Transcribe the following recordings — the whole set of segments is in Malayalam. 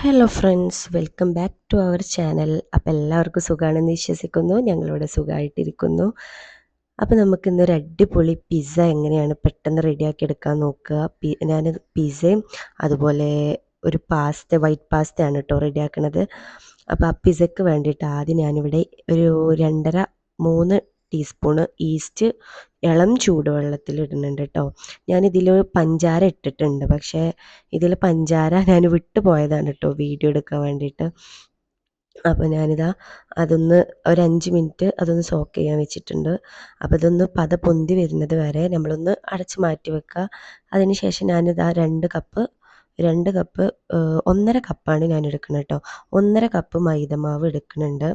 Hello friends welcome back to our channel അപ്പോൾ എല്ലാവർക്കും സുഖമാണെന്ന് വിശ്വസിക്കുന്നു. ഞങ്ങളിവിടെ സുഖമായിട്ടിരിക്കുന്നു അപ്പോൾ നമുക്ക് ഇന്നൊരു അടിപൊളി പിസ്സ എങ്ങനെയാണ് പെട്ടെന്ന് റെഡിയാക്കി എടുക്കാൻ നോക്കുക ഞാൻ പിസ്സയും അതുപോലെ ഒരു പാസ്ത വൈറ്റ് പാസ്തയാണ് കേട്ടോ റെഡിയാക്കണത് അപ്പോൾ ആ പിസ്സയ്ക്ക് വേണ്ടിയിട്ട് ആദ്യം ഞാനിവിടെ ഒരു രണ്ടര മൂന്ന് ടീസ്പൂണ് ഈസ്റ്റ് ഇളം ചൂടുവെള്ളത്തിൽ ഇടുന്നുണ്ട് കേട്ടോ ഞാനിതിൽ പഞ്ചാര ഇട്ടിട്ടുണ്ട്. പക്ഷേ ഇതിൽ പഞ്ചാര ഞാൻ വിട്ടു പോയതാണ് കേട്ടോ വീഡിയോ എടുക്കാൻ വേണ്ടിയിട്ട്. അപ്പോൾ ഞാനിതാ അതൊന്ന് ഒരു അഞ്ച് മിനിറ്റ് അതൊന്ന് സോക്ക് ചെയ്യാൻ വെച്ചിട്ടുണ്ട്. അപ്പോൾ ഇതൊന്ന് പത പൊന്തി വരുന്നത് വരെ നമ്മളൊന്ന് അടച്ച് മാറ്റി വെക്കുക. അതിന് ശേഷം ഞാനിതാ രണ്ട് കപ്പ് രണ്ട് കപ്പ് ഒന്നര കപ്പാണ് ഞാൻ എടുക്കുന്നത് കേട്ടോ ഒന്നര കപ്പ് മൈദമാവ് എടുക്കുന്നുണ്ട്.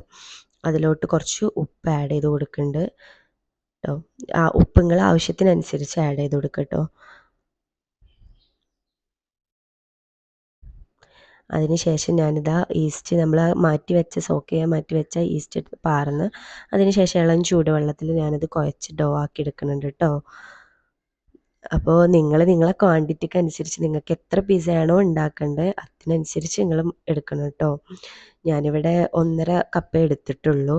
അതിലോട്ട് കുറച്ച് ഉപ്പ് ആഡ് ചെയ്ത് കൊടുക്കുന്നുണ്ട് കേട്ടോ ആ ഉപ്പ് നിങ്ങൾ ആവശ്യത്തിനനുസരിച്ച് ആഡ് ചെയ്ത് കൊടുക്കുക കേട്ടോ അതിന് ശേഷം ഞാനിതാ ഈസ്റ്റ് നമ്മൾ മാറ്റി വെച്ച സോക്ക് ചെയ്യാൻ മാറ്റി വെച്ച ഈസ്റ്റ് പാർന്ന് അതിന് ശേഷം ഇളം ചൂടുവെള്ളത്തിൽ ഞാനത് കുഴച്ച് ഡോ ആക്കി എടുക്കുന്നുണ്ട് കേട്ടോ അപ്പോൾ നിങ്ങൾ നിങ്ങളെ ക്വാണ്ടിറ്റിക്ക് അനുസരിച്ച് നിങ്ങൾക്ക് എത്ര പിസ്സയാണോ ഉണ്ടാക്കേണ്ടത് അതിനനുസരിച്ച് നിങ്ങൾ എടുക്കണം കേട്ടോ ഞാനിവിടെ ഒന്നര കപ്പ് എടുത്തിട്ടുള്ളൂ.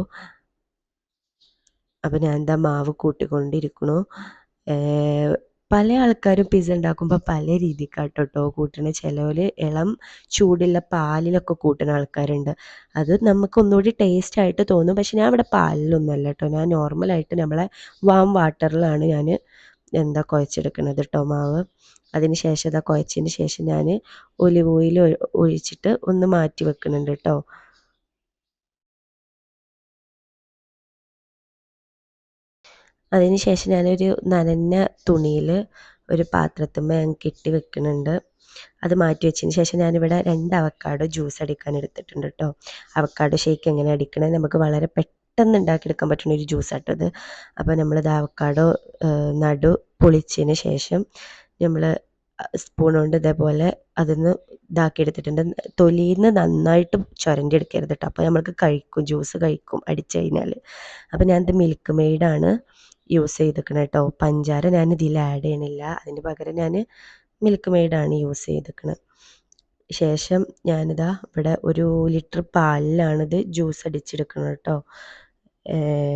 അപ്പോൾ ഞാൻ എന്താ മാവ് കൂട്ടിക്കൊണ്ടിരിക്കണു പല ആൾക്കാരും പിസ്സ ഉണ്ടാക്കുമ്പോൾ പല രീതിക്കാട്ടോ കേട്ടോ കൂട്ടണ. ചിലവർ ഇളം ചൂടുള്ള പാലിലൊക്കെ കൂട്ടുന്ന ആൾക്കാരുണ്ട്. അത് നമുക്ക് ഒന്നുകൂടി ടേസ്റ്റ് ആയിട്ട് തോന്നും. പക്ഷെ ഞാൻ ഇവിടെ പാലിലൊന്നുമല്ല കേട്ടോ ഞാൻ നോർമലായിട്ട് നമ്മളെ വാം വാട്ടറിലാണ് ഞാൻ എന്താ കുഴച്ചെടുക്കുന്നത് കേട്ടോ മാവ്. അതിന് ശേഷം ഇതാ കുഴച്ചതിന് ശേഷം ഞാൻ ഒലിവ് ഓയിൽ ഒഴിച്ചിട്ട് ഒന്ന് മാറ്റി വെക്കുന്നുണ്ട് കേട്ടോ അതിന് ശേഷം ഞാനൊരു നനഞ്ഞ തുണിയിൽ ഒരു പാത്രത്തിൽ ഞാൻ കെട്ടി വെക്കുന്നുണ്ട് അത് മാറ്റി വെച്ചതിന് ശേഷം ഞാനിവിടെ രണ്ട് അവക്കാഡോ ജ്യൂസ് അടിക്കാൻ എടുത്തിട്ടുണ്ട് കേട്ടോ അവക്കാഡോ ഷേക്ക് എങ്ങനെ അടിക്കണേ നമുക്ക് വളരെ പെട്ടെന്ന് ഉണ്ടാക്കിയെടുക്കാൻ പറ്റുന്ന ഒരു ജ്യൂസ് ആട്ടത് അപ്പോൾ നമ്മളിത് അവക്കാഡോ നടു പൊളിച്ചതിന് ശേഷം നമ്മൾ സ്പൂൺ കൊണ്ട് ഇതേപോലെ അതിന്ന് ഇതാക്കി എടുത്തിട്ടുണ്ട് തൊലിന്ന് നന്നായിട്ട് ചുരണ്ടിയെടുക്കരുത് കേട്ടോ അപ്പോൾ നമ്മൾക്ക് കഴിക്കും ജ്യൂസ് കഴിക്കും അടിച്ചു കഴിഞ്ഞാൽ അപ്പോൾ ഞാനിത് മിൽക്ക് മെയ്ഡാണ് യൂസ് ചെയ്തിരിക്കുന്നത് കേട്ടോ പഞ്ചാര ഞാൻ ഇതിൽ ആഡ് ചെയ്യണില്ല. അതിന് പകരം ഞാൻ മിൽക്ക് മെയ്ഡാണ് യൂസ് ചെയ്തിരിക്കുന്നത് ശേഷം ഞാനിതാ ഇവിടെ ഒരു ലിറ്റർ പാലിലാണിത് ജ്യൂസ് അടിച്ചെടുക്കുന്നത് കേട്ടോ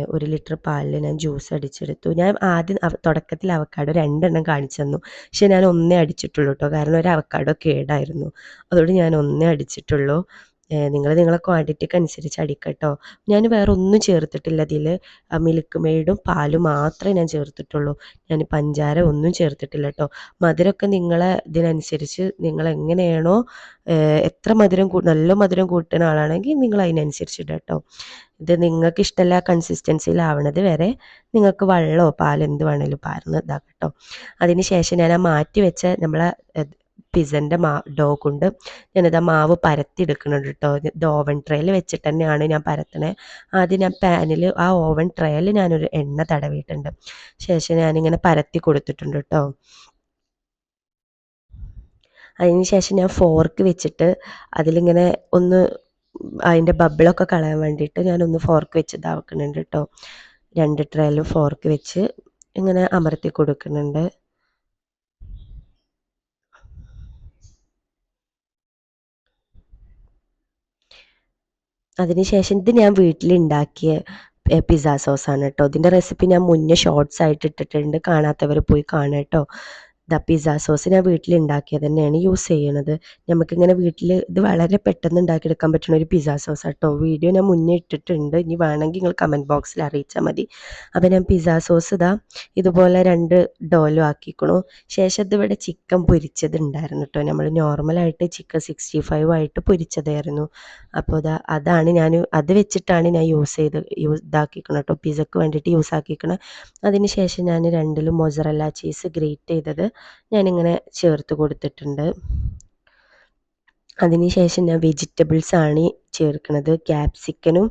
ഒരു ലിറ്റർ പാലിൽ ഞാൻ ജ്യൂസ് അടിച്ചെടുത്തു. ഞാൻ ആദ്യം തുടക്കത്തിൽ അവക്കാഡോ രണ്ടെണ്ണം കാണിച്ചു തന്നു പക്ഷെ ഞാൻ ഒന്നേ അടിച്ചിട്ടുള്ളൂ കേട്ടോ കാരണം ഒരു അവക്കാഡോ കേടായിരുന്നു. അതുകൊണ്ട് ഞാൻ ഒന്നേ അടിച്ചിട്ടുള്ളൂ. നിങ്ങൾ നിങ്ങളെ ക്വാണ്ടിറ്റിക്ക് അനുസരിച്ച് അടിക്കട്ടോ. ഞാൻ വേറെ ഒന്നും ചേർത്തിട്ടില്ല അതിൽ മിൽക്ക് മെയ്ഡും പാലും മാത്രമേ ഞാൻ ചേർത്തിട്ടുള്ളൂ. ഞാൻ പഞ്ചാര ഒന്നും ചേർത്തിട്ടില്ല കേട്ടോ മധുരമൊക്കെ നിങ്ങളെ ഇതിനനുസരിച്ച് നിങ്ങൾ എങ്ങനെയാണോ എത്ര മധുരം നല്ല മധുരം കൂട്ടുന്ന ആളാണെങ്കിൽ നിങ്ങൾ അതിനനുസരിച്ച് ഇടാം കേട്ടോ ഇത് നിങ്ങൾക്ക് ഇഷ്ടമല്ല കൺസിസ്റ്റൻസിയിലാവണത് വരെ നിങ്ങൾക്ക് വെള്ളമോ പാലോ എന്ത് വേണേലും പാർന്ന് ഇതാക്കട്ടോ കേട്ടോ അതിന് ശേഷം ഞാൻ ആ മാറ്റി വെച്ച നമ്മളെ പിസന്റെ മാ ഡോ കൊണ്ട് ഞാനിത് ആ മാവ് പരത്തിയെടുക്കുന്നുണ്ട് കേട്ടോ ഇത് ഓവൻ ട്രേയിൽ വെച്ചിട്ട് തന്നെയാണ് ഞാൻ പരത്തണേ. ആദ്യം ഞാൻ പാനിൽ ആ ഓവൻ ട്രേയിൽ ഞാനൊരു എണ്ണ തടവിയിട്ടുണ്ട്. ശേഷം ഞാനിങ്ങനെ പരത്തി കൊടുത്തിട്ടുണ്ട് കേട്ടോ ശേഷം ഞാൻ ഫോർക്ക് വെച്ചിട്ട് അതിലിങ്ങനെ ഒന്ന് അതിന്റെ ബബിളൊക്കെ കളയാൻ വേണ്ടിയിട്ട് ഞാനൊന്ന് ഫോർക്ക് വെച്ച് ഇതാക്കുന്നുണ്ട് കേട്ടോ രണ്ട് ട്രേയിലും ഫോർക്ക് വെച്ച് ഇങ്ങനെ അമർത്തി കൊടുക്കുന്നുണ്ട്. അതിനുശേഷം ഇത് ഞാൻ വീട്ടിലുണ്ടാക്കിയ പിസ്സ സോസാണ് കേട്ടോ. ഇതിന്റെ റെസിപ്പി ഞാൻ മുന്നേ ഷോർട്സ് ആയിട്ട് ഇട്ടിട്ടുണ്ട്. കാണാത്തവർ പോയി കാണുക കേട്ടോ. ദ പിസ്സ സോസ് ഞാൻ വീട്ടിൽ വീട്ടിലുണ്ടാക്കിയത് തന്നെയാണ് യൂസ് ചെയ്യണത്. നമുക്കിങ്ങനെ വീട്ടിൽ ഇത് വളരെ പെട്ടെന്ന് ഉണ്ടാക്കിയെടുക്കാൻ പറ്റുന്ന ഒരു പിസ്സ സോസ് കേട്ടോ വീഡിയോ ഞാൻ മുന്നേ ഇട്ടിട്ടുണ്ട്. ഇനി വേണമെങ്കിൽ നിങ്ങൾ കമന്റ് ബോക്സിൽ അറിയിച്ചാൽ മതി. അപ്പോൾ ഞാൻ പിസ്സ സോസ് ഇതാ ഇതുപോലെ രണ്ട് ഡോലും ആക്കിക്കണു. ശേഷം ഇതിവിടെ ചിക്കൻ പൊരിച്ചത് ഉണ്ടായിരുന്നു കേട്ടോ നമ്മൾ നോർമലായിട്ട് ചിക്കൻ സിക്സ്റ്റി ഫൈവ് ആയിട്ട് പൊരിച്ചതായിരുന്നു. അപ്പോൾ ഇതാ അതാണ് ഞാൻ അത് വെച്ചിട്ടാണ് ഞാൻ യൂസ് ചെയ്ത് യൂസ് ഇതാക്കിക്കണം കേട്ടോ പിസ്സക്ക് വേണ്ടിയിട്ട് യൂസ് ആക്കിക്കണം അതിന് ശേഷം ഞാൻ രണ്ടിലും മൊസറല്ല ചീസ് ഗ്രേറ്റ് ചെയ്തത്. ഞാനിങ്ങനെ ചേർത്ത് കൊടുത്തിട്ടുണ്ട്. അതിന് ശേഷം ഞാൻ വെജിറ്റബിൾസ് ആണ് ചേർക്കുന്നത്. ക്യാപ്സിക്കനും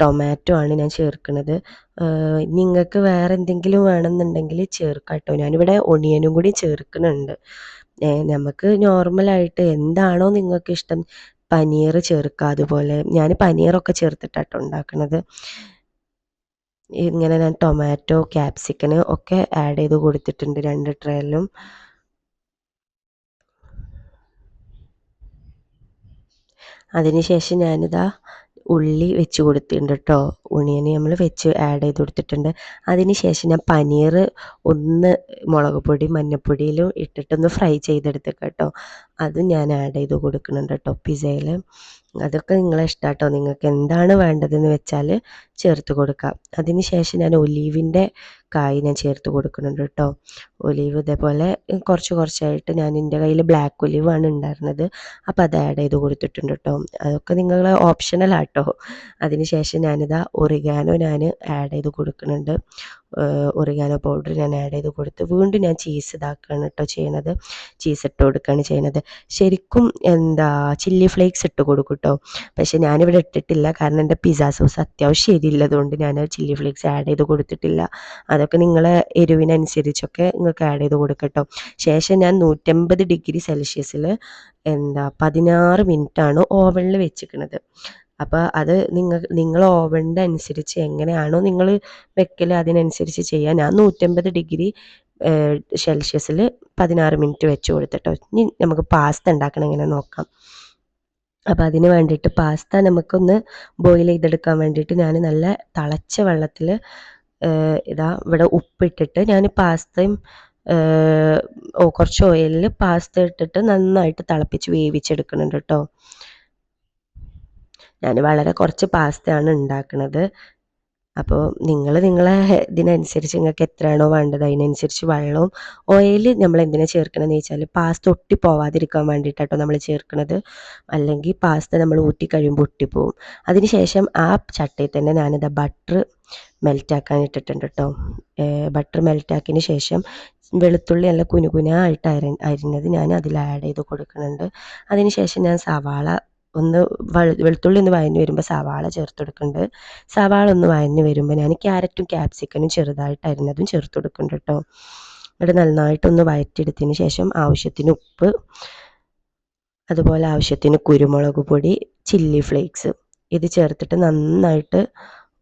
ടൊമാറ്റോ ആണ് ഞാൻ ചേർക്കുന്നത്. നിങ്ങൾക്ക് വേറെ എന്തെങ്കിലും വേണമെന്നുണ്ടെങ്കിൽ ചേർക്കാം കേട്ടോ. ഞാനിവിടെ ഒണിയനും കൂടി ചേർക്കുന്നുണ്ട്. നമുക്ക് നോർമലായിട്ട് എന്താണോ നിങ്ങൾക്ക് ഇഷ്ടം പനീർ ചേർക്കുക അതുപോലെ ഞാൻ പനീറൊക്കെ ചേർത്തിട്ടാട്ടോ ഉണ്ടാക്കുന്നത്. ഇങ്ങനെ ഞാൻ ടൊമാറ്റോ ക്യാപ്സിക്കന് ഒക്കെ ആഡ് ചെയ്ത് കൊടുത്തിട്ടുണ്ട് രണ്ട് ട്രേയിലും അതിന് ശേഷം ഞാനിതാ ഉള്ളി വെച്ച് കൊടുത്തിട്ടുണ്ട് കേട്ടോ ഉണിയന് നമ്മൾ വെച്ച് ആഡ് ചെയ്ത് കൊടുത്തിട്ടുണ്ട്. അതിന് ശേഷം ഞാൻ പനീർ ഒന്ന് മുളക് പൊടി മഞ്ഞൾപ്പൊടിയിലും ഇട്ടിട്ടൊന്ന് ഫ്രൈ ചെയ്തെടുത്തേക്കാം കേട്ടോ അതും ഞാൻ ആഡ് ചെയ്ത് കൊടുക്കുന്നുണ്ട് കേട്ടോ പിസയിൽ അതൊക്കെ നിങ്ങളെ ഇഷ്ടാട്ടോ. നിങ്ങൾക്ക് എന്താണ് വേണ്ടതെന്ന് വെച്ചാൽ ചേർത്ത് കൊടുക്കാം. അതിന് ശേഷം ഞാൻ ഒലീവിന്റെ കായ് ഞാൻ ചേർത്ത് കൊടുക്കുന്നുണ്ട് കേട്ടോ ഒലീവ് ഇതേപോലെ കുറച്ച് കുറച്ചായിട്ട് ഞാൻ എന്റെ കയ്യിൽ ബ്ലാക്ക് ഒലീവാണ് ഉണ്ടായിരുന്നത്. അപ്പോൾ അത് ആഡ് ചെയ്ത് കൊടുത്തിട്ടുണ്ട് കേട്ടോ അതൊക്കെ നിങ്ങൾ ഓപ്ഷണലാട്ടോ അതിന് ശേഷം ഞാനിതാ ഒറിഗാനോ ഞാൻ ആഡ് ചെയ്ത് കൊടുക്കുന്നുണ്ട്. ഒറിഗാനോ പൗഡർ ഞാൻ ആഡ് ചെയ്ത് കൊടുത്ത് വീണ്ടും ഞാൻ ചീസ് ഇതാക്കുകയാണ് കേട്ടോ ചെയ്യണത്. ചീസ് ഇട്ട് കൊടുക്കുകയാണ് ചെയ്യണത്. ശരിക്കും എന്താ ചില്ലി ഫ്ലേക്സ് ഇട്ട് കൊടുക്കും കേട്ടോ പക്ഷെ ഞാനിവിടെ ഇട്ടിട്ടില്ല. കാരണം എന്റെ പിസ്സ സോസ് അത്യാവശ്യം ശരിയില്ലതുകൊണ്ട് ഞാൻ ചില്ലി ഫ്ലേക്സ് ആഡ് ചെയ്ത് കൊടുത്തിട്ടില്ല. അതൊക്കെ നിങ്ങളെ എരിവിനനുസരിച്ചൊക്കെ നിങ്ങൾക്ക് ആഡ് ചെയ്ത് കൊടുക്കട്ടോ. ശേഷം ഞാൻ നൂറ്റമ്പത് ഡിഗ്രി സെൽഷ്യസിൽ എന്താ പതിനാറ് മിനിറ്റാണ് ഓവനിൽ വെച്ചിരിക്കുന്നത് അപ്പോൾ അത് നിങ്ങൾ നിങ്ങൾ ഓവണിന്റെ അനുസരിച്ച് എങ്ങനെയാണോ നിങ്ങൾ വെക്കൽ അതിനനുസരിച്ച് ചെയ്യുക ഞാൻ നൂറ്റമ്പത് ഡിഗ്രി സെൽഷ്യസിൽ പതിനാറ് മിനിറ്റ് വെച്ച് കൊടുത്തിട്ടോ. ഇനി നമുക്ക് പാസ്ത ഉണ്ടാക്കണം എങ്ങനെ നോക്കാം. അപ്പോൾ അതിന് വേണ്ടിയിട്ട് പാസ്ത നമുക്കൊന്ന് ബോയിൽ ചെയ്തെടുക്കാൻ വേണ്ടിയിട്ട് ഞാൻ നല്ല തിളച്ച വെള്ളത്തിൽ ഇതാ ഇവിടെ ഉപ്പിട്ടിട്ട് ഞാൻ പാസ്തയും കുറച്ച് ഓയിലിൽ പാസ്ത ഇട്ടിട്ട് നന്നായിട്ട് തിളപ്പിച്ച് വേവിച്ചെടുക്കുന്നുണ്ട് കേട്ടോ. ഞാൻ വളരെ കുറച്ച് പാസ്തയാണ് ഉണ്ടാക്കുന്നത് അപ്പോൾ നിങ്ങൾ നിങ്ങളെ ഇതിനനുസരിച്ച് നിങ്ങൾക്ക് എത്രയാണോ വേണ്ടത് അതിനനുസരിച്ച് വെള്ളവും ഓയിൽ നമ്മൾ എന്തിനാണ് ചേർക്കണമെന്ന് വെച്ചാൽ പാസ്ത ഒട്ടി പോവാതിരിക്കാൻ വേണ്ടിയിട്ടാട്ടോ നമ്മൾ ചേർക്കുന്നത് അല്ലെങ്കിൽ പാസ്ത നമ്മൾ ഊറ്റി കഴിയുമ്പോൾ ഒട്ടിപ്പോവും അതിനുശേഷം ആ ചട്ടയിൽ തന്നെ ഞാനിത് ബട്ടർ മെൽറ്റാക്കാൻ ഇട്ടിട്ടുണ്ട് കേട്ടോ ബട്ടർ മെൽറ്റാക്കിന് ശേഷം വെളുത്തുള്ളി നല്ല കുനുകുനായിട്ട് അരി അരിഞ്ഞത് ഞാൻ അതിൽ ആഡ് ചെയ്ത് കൊടുക്കുന്നുണ്ട്. അതിന് ശേഷം ഞാൻ സവാള ഒന്ന് വെളുത്തുള്ളി ഒന്ന് വഴഞ്ഞ് വരുമ്പോൾ സവാള ചേർത്ത് കൊടുക്കുന്നുണ്ട്. സവാള ഒന്ന് വഴഞ്ഞ് വരുമ്പോൾ ഞാൻ ക്യാരറ്റും ക്യാപ്സിക്കനും ചെറുതായിട്ട് അരിഞ്ഞതും ചേർത്ത് കൊടുക്കുന്നുണ്ട് കേട്ടോ ഇവിടെ നന്നായിട്ടൊന്ന് വഴറ്റിയെടുത്തതിന് ശേഷം ആവശ്യത്തിന് ഉപ്പ് അതുപോലെ ആവശ്യത്തിന് കുരുമുളക് പൊടി ചില്ലി ഫ്ലേക്സ് ഇത് ചേർത്തിട്ട് നന്നായിട്ട്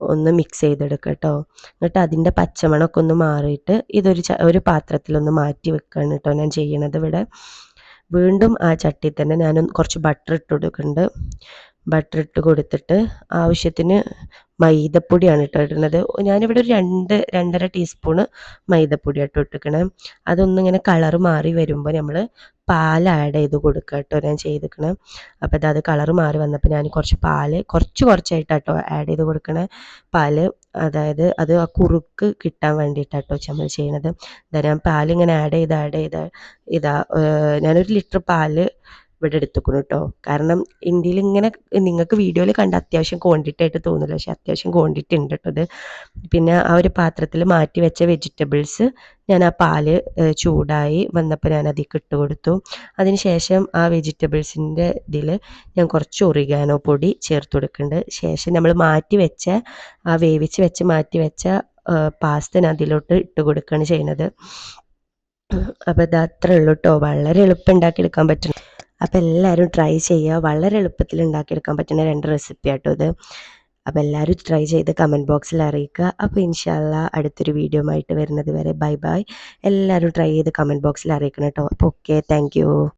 ഒന്ന് മിക്സ് ചെയ്തെടുക്കുക കേട്ടോ എന്നിട്ട് അതിന്റെ പച്ചമണമൊക്കെ ഒന്ന് മാറിയിട്ട് ഇതൊരു ഒരു പാത്രത്തിലൊന്ന് മാറ്റി വെക്കുകയാണ് കേട്ടോ ഞാൻ ചെയ്യണത് ഇവിടെ. വീണ്ടും ആ ചട്ടിയിൽ തന്നെ ഞാൻ കുറച്ച് ബട്ടർ ഇട്ട് കൊടുക്കുന്നുണ്ട്. ബട്ടർ ഇട്ട് കൊടുത്തിട്ട് ആവശ്യത്തിന് മൈദപ്പൊടിയാണ് ഇട്ട് ഇടുന്നത്. ഞാനിവിടെ ഒരു രണ്ട് രണ്ടര ടീസ്പൂണ് മൈദപ്പൊടി ഇട്ട് ഇട്ടിക്കണേ അതൊന്നിങ്ങനെ കളർ മാറി വരുമ്പോൾ നമ്മൾ പാൽ ആഡ് ചെയ്ത് കൊടുക്കുക കേട്ടോ ഞാൻ ചെയ്തിക്കണേ അപ്പോൾ അത് കളർ മാറി വന്നപ്പോൾ ഞാൻ കുറച്ച് പാൽ കുറച്ച് കുറച്ചായിട്ടാട്ടോ ആഡ് ചെയ്ത് കൊടുക്കണേ. പാൽ അതായത് അത് ആ കുറുക്ക് കിട്ടാൻ വേണ്ടിയിട്ടാട്ടോ നമ്മൾ ചെയ്യണത്. ഞാൻ പാലിങ്ങനെ ആഡ് ചെയ്ത് ആഡ് ചെയ്ത് ഇതാ ഞാനൊരു ലിറ്റർ പാൽ ഇവിടെ എടുത്തുക്കണം കേട്ടോ കാരണം ഇന്ത്യയിൽ ഇങ്ങനെ നിങ്ങൾക്ക് വീഡിയോയിൽ കണ്ട അത്യാവശ്യം ക്വാണ്ടിറ്റി ആയിട്ട് തോന്നില്ല പക്ഷെ അത്യാവശ്യം ക്വാണ്ടിറ്റി ഉണ്ട് കേട്ടോ അത് പിന്നെ ആ ഒരു പാത്രത്തിൽ മാറ്റി വെച്ച വെജിറ്റബിൾസ് ഞാൻ ആ പാൽ ചൂടായി വന്നപ്പോൾ ഞാൻ അതിൽ ഇട്ട് കൊടുത്തു. അതിനുശേഷം ആ വെജിറ്റബിൾസിന്റെ ഇതിൽ ഞാൻ കുറച്ച് ഒറിഗാനോ പൊടി ചേർത്ത് കൊടുക്കുന്നുണ്ട്. ശേഷം നമ്മൾ മാറ്റി വെച്ച ആ വേവിച്ച് വെച്ച് മാറ്റി വെച്ച പാസ്ത അതിലോട്ട് ഇട്ട് കൊടുക്കുകയാണ് ചെയ്യുന്നത്. അപ്പോൾ ഇത് അത്രേ ഉള്ളൂ കേട്ടോ വളരെ എളുപ്പം ഉണ്ടാക്കിയെടുക്കാൻ പറ്റും. അപ്പോൾ എല്ലാവരും ട്രൈ ചെയ്യുക. വളരെ എളുപ്പത്തിൽ ഉണ്ടാക്കിയെടുക്കാൻ പറ്റുന്ന രണ്ട് റെസിപ്പി ആട്ടോ ഇത്. അപ്പോൾ എല്ലാവരും ട്രൈ ചെയ്ത് കമന്റ് ബോക്സിൽ അറിയിക്കുക. അപ്പോൾ ഇൻഷാല്ല അടുത്തൊരു വീഡിയോ ആയിട്ട് വരുന്നത് വരെ. ബൈ ബൈ എല്ലാവരും ട്രൈ ചെയ്ത് കമന്റ് ബോക്സിൽ അറിയിക്കണം കേട്ടോ അപ്പോൾ ഓക്കെ താങ്ക്